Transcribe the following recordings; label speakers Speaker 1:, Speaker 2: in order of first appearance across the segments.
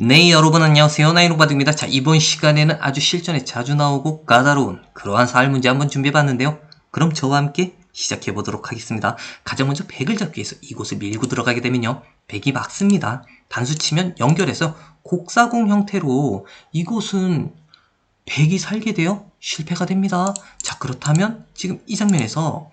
Speaker 1: 네, 여러분 안녕하세요. 나이로바드입니다. 자, 이번 시간에는 아주 실전에 자주 나오고 까다로운 그러한 사활 문제 한번 준비해봤는데요. 그럼 저와 함께 시작해보도록 하겠습니다. 가장 먼저 100을 잡기 위해서 이곳을 밀고 들어가게 되면요. 100이 막습니다. 단수 치면 연결해서 곡사공 형태로 이곳은 100이 살게 되어 실패가 됩니다. 자, 그렇다면 지금 이 장면에서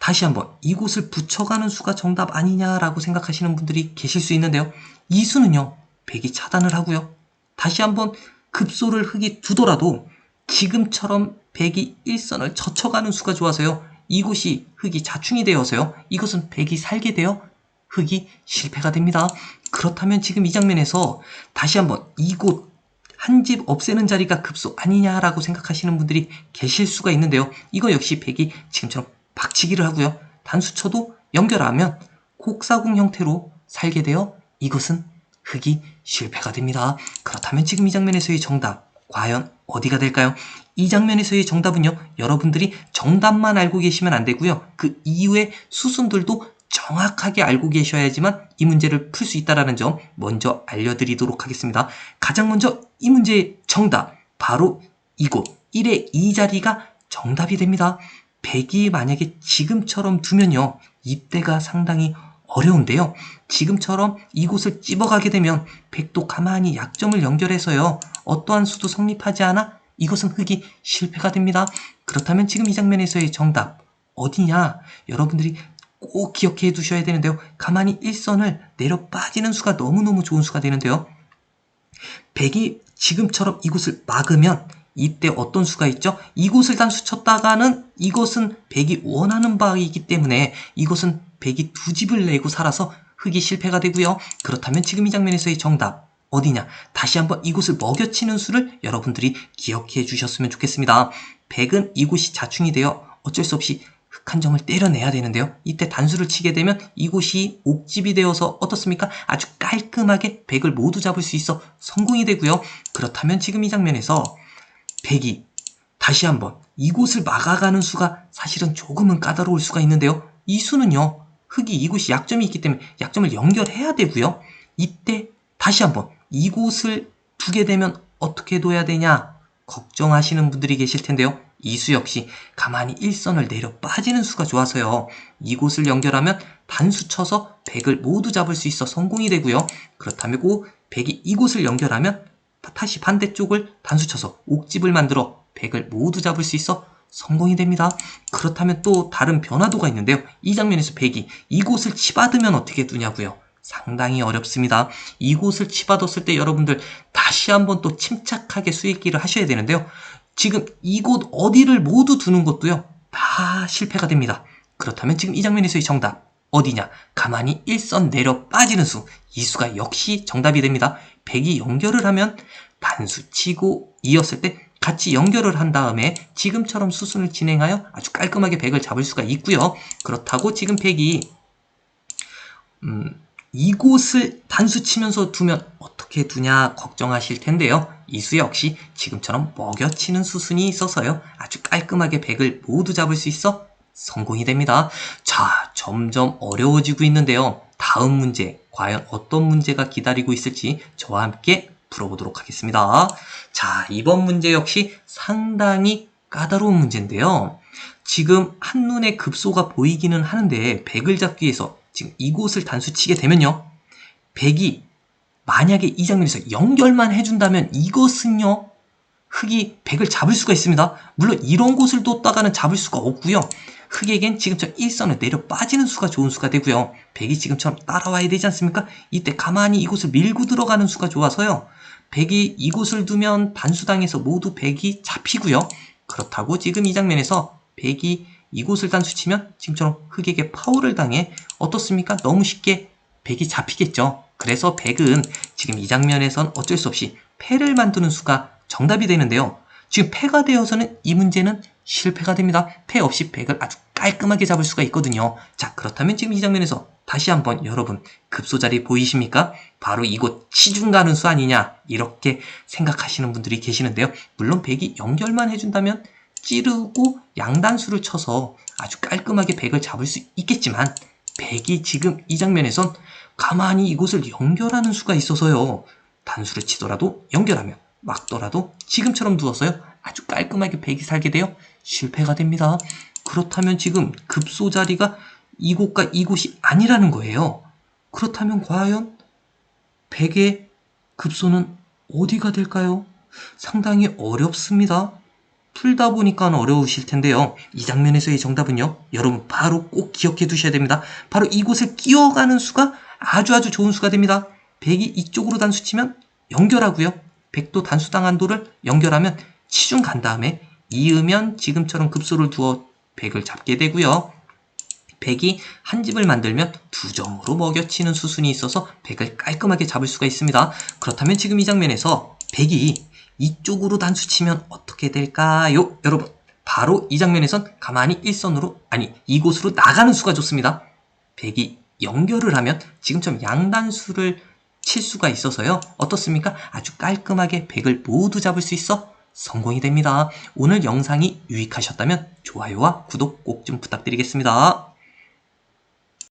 Speaker 1: 다시 한번 이곳을 붙여가는 수가 정답 아니냐라고 생각하시는 분들이 계실 수 있는데요. 이 수는요. 100이 차단을 하고요. 다시 한번 급소를 흙이 두더라도 지금처럼 100이 일선을 젖혀가는 수가 좋아서요. 이곳이 흙이 자충이 되어서요. 이것은 100이 살게 되어 흙이 실패가 됩니다. 그렇다면 지금 이 장면에서 다시 한번 이곳 한 집 없애는 자리가 급소 아니냐라고 생각하시는 분들이 계실 수가 있는데요. 이거 역시 100이 지금처럼 박치기를 하고요. 단수쳐도 연결하면 곡사공 형태로 살게 되어 이것은 흙이 실패가 됩니다. 그렇다면 지금 이 장면에서의 정답 과연 어디가 될까요? 이 장면에서의 정답은요. 여러분들이 정답만 알고 계시면 안 되고요. 그 이후의 수순들도 정확하게 알고 계셔야지만 이 문제를 풀 수 있다는 점 먼저 알려드리도록 하겠습니다. 가장 먼저 이 문제의 정답 바로 이곳 1의 이 자리가 정답이 됩니다. 100이 만약에 지금처럼 두면요. 이때가 상당히 어려운데요. 지금처럼 이곳을 찝어가게 되면 100도 가만히 약점을 연결해서요. 어떠한 수도 성립하지 않아 이것은 흙이 실패가 됩니다. 그렇다면 지금 이 장면에서의 정답 어디냐? 여러분들이 꼭 기억해 두셔야 되는데요. 가만히 일선을 내려 빠지는 수가 너무너무 좋은 수가 되는데요. 100이 지금처럼 이곳을 막으면 이때 어떤 수가 있죠? 이곳을 단수 쳤다가는 이것은 100이 원하는 바이기 때문에 이것은 100이 두 집을 내고 살아서 흙이 실패가 되고요. 그렇다면 지금 이 장면에서의 정답 어디냐? 다시 한번 이곳을 먹여치는 수를 여러분들이 기억해 주셨으면 좋겠습니다. 100은 이곳이 자충이 되어 어쩔 수 없이 흙한 점을 때려내야 되는데요. 이때 단수를 치게 되면 이곳이 옥집이 되어서 어떻습니까? 아주 깔끔하게 100을 모두 잡을 수 있어 성공이 되고요. 그렇다면 지금 이 장면에서 100이 다시 한번 이곳을 막아가는 수가 사실은 조금은 까다로울 수가 있는데요. 이 수는요. 흙이 이곳이 약점이 있기 때문에 약점을 연결해야 되고요. 이때 다시 한번 이곳을 두게 되면 어떻게 둬야 되냐 걱정하시는 분들이 계실 텐데요. 이수 역시 가만히 일선을 내려 빠지는 수가 좋아서요. 이곳을 연결하면 단수 쳐서 100을 모두 잡을 수 있어 성공이 되고요. 그렇다면 그 100이 이곳을 연결하면 다시 반대쪽을 단수 쳐서 옥집을 만들어 100을 모두 잡을 수 있어 성공이 됩니다. 그렇다면 또 다른 변화도가 있는데요. 이 장면에서 100이 이곳을 치받으면 어떻게 두냐고요. 상당히 어렵습니다. 이곳을 치받았을 때 여러분들 다시 한번 또 침착하게 수익기를 하셔야 되는데요. 지금 이곳 어디를 모두 두는 것도요. 다 실패가 됩니다. 그렇다면 지금 이 장면에서의 정답 어디냐? 가만히 일선 내려 빠지는 수. 이 수가 역시 정답이 됩니다. 100이 연결을 하면 단수 치고 이었을 때 같이 연결을 한 다음에 지금처럼 수순을 진행하여 아주 깔끔하게 100을 잡을 수가 있고요. 그렇다고 지금 100이 음, 이곳을 단수 치면서 두면 어떻게 두냐 걱정하실 텐데요. 이수 역시 지금처럼 먹여치는 수순이 있어서요. 아주 깔끔하게 100을 모두 잡을 수 있어 성공이 됩니다. 자, 점점 어려워지고 있는데요. 다음 문제, 과연 어떤 문제가 기다리고 있을지 저와 함께 풀어보도록 하겠습니다. 자, 이번 문제 역시 상당히 까다로운 문제인데요. 지금 한눈에 급소가 보이기는 하는데 100을 잡기 위해서 지금 이곳을 단수치게 되면요. 100이 만약에 이 장면에서 연결만 해준다면 이것은요. 흙이 100을 잡을 수가 있습니다. 물론 이런 곳을 뒀다가는 잡을 수가 없고요. 흙에겐 지금처럼 일선을 내려 빠지는 수가 좋은 수가 되고요. 100이 지금처럼 따라와야 되지 않습니까? 이때 가만히 이곳을 밀고 들어가는 수가 좋아서요. 100이 이곳을 두면 단수당해서 모두 100이 잡히고요. 그렇다고 지금 이 장면에서 100이 이곳을 단수치면 지금처럼 흙에게 파워를 당해 어떻습니까? 너무 쉽게 100이 잡히겠죠. 그래서 100은 지금 이 장면에선 어쩔 수 없이 패를 만드는 수가 정답이 되는데요. 지금 패가 되어서는 이 문제는 실패가 됩니다. 패 없이 100을 아주 깔끔하게 잡을 수가 있거든요. 자, 그렇다면 지금 이 장면에서 다시 한번 여러분 급소자리 보이십니까? 바로 이곳 치중 가는 수 아니냐 이렇게 생각하시는 분들이 계시는데요. 물론 100이 연결만 해준다면 찌르고 양단수를 쳐서 아주 깔끔하게 100을 잡을 수 있겠지만 100이 지금 이 장면에선 가만히 이곳을 연결하는 수가 있어서요. 단수를 치더라도 연결하면 막더라도 지금처럼 두었어요. 아주 깔끔하게 백이 살게 되어 실패가 됩니다. 그렇다면 지금 급소 자리가 이곳과 이곳이 아니라는 거예요. 그렇다면 과연 백의 급소는 어디가 될까요? 상당히 어렵습니다. 풀다 보니까 어려우실 텐데요. 이 장면에서의 정답은요. 여러분 바로 꼭 기억해 두셔야 됩니다. 바로 이곳을 끼워가는 수가 아주 아주 좋은 수가 됩니다. 백이 이쪽으로 단수 치면 연결하고요. 백도 단수당 한도를 연결하면 치중 간 다음에 이으면 지금처럼 급소를 두어 백을 잡게 되고요. 백이 한 집을 만들면 두 점으로 먹여치는 수순이 있어서 백을 깔끔하게 잡을 수가 있습니다. 그렇다면 지금 이 장면에서 백이 이쪽으로 단수 치면 어떻게 될까요? 여러분 바로 이 장면에선 가만히 일선으로 아니 이곳으로 나가는 수가 좋습니다. 백이 연결을 하면 지금처럼 양단수를 칠 수가 있어서요. 어떻습니까? 아주 깔끔하게 백을 모두 잡을 수 있어 성공이 됩니다. 오늘 영상이 유익하셨다면 좋아요와 구독 꼭 좀 부탁드리겠습니다.